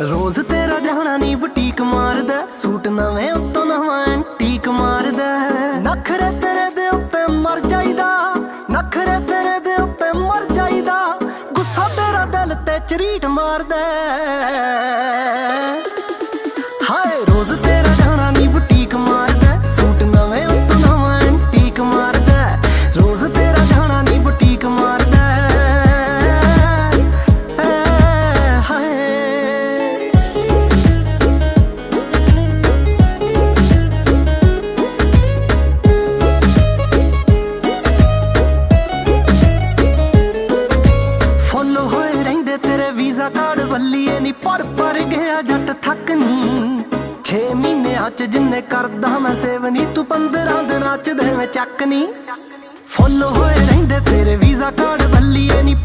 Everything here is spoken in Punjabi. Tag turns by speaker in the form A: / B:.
A: ਰੋਜ਼ ਤੇਰਾ ਜਾਣਾ ਨਹੀਂ ਬੁਟੀਕ ਮਾਰਦਾ, ਸੂਟ ਨਵੇਂ ਉੱਤੋਂ ਨਵਾਂ ਐਂਟੀਕ ਮਾਰਦਾ। ਨਖਰੇ ਤੇਰੇ ਦੇ ਉੱਤੇ ਮਰ ਜਾਈਦਾ, ਨਖਰੇ ਤੇਰੇ ਦੇ ਉੱਤੇ ਮਰ ਜਾਈਦਾ, ਗੁੱਸਾ ਤੇਰਾ ਦਿਲ ਤੇ ਚਰੀਟ ਮਾਰਦਾ। ਹੋਏ ਤੇਰੇ ਵੀਜ਼ਾ ਕਾਰਡ ਵੱਲੀਏ ਨਹੀਂ ਪਰ ਪਰ ਗਿਆ ਜੱਟ ਥੱਕ ਨਹੀਂ 6 ਮਹੀਨਿਆਂ ਚ ਜਿੰਨੇ ਕਰਦਾ ਮੈਂ ਸੇਵ ਨਹੀਂ ਤੂੰ 15 ਦਿਨਾਂ ਚ ਮੈਂ ਚੱਕ ਨਹੀਂ ਫੁੱਲ ਹੋਏ ਰਹਿੰਦੇ ਤੇਰੇ ਵੀਜ਼ਾ ਕਾਰਡ ਵੱਲੀਏ ਨਹੀਂ ਨਹੀਂ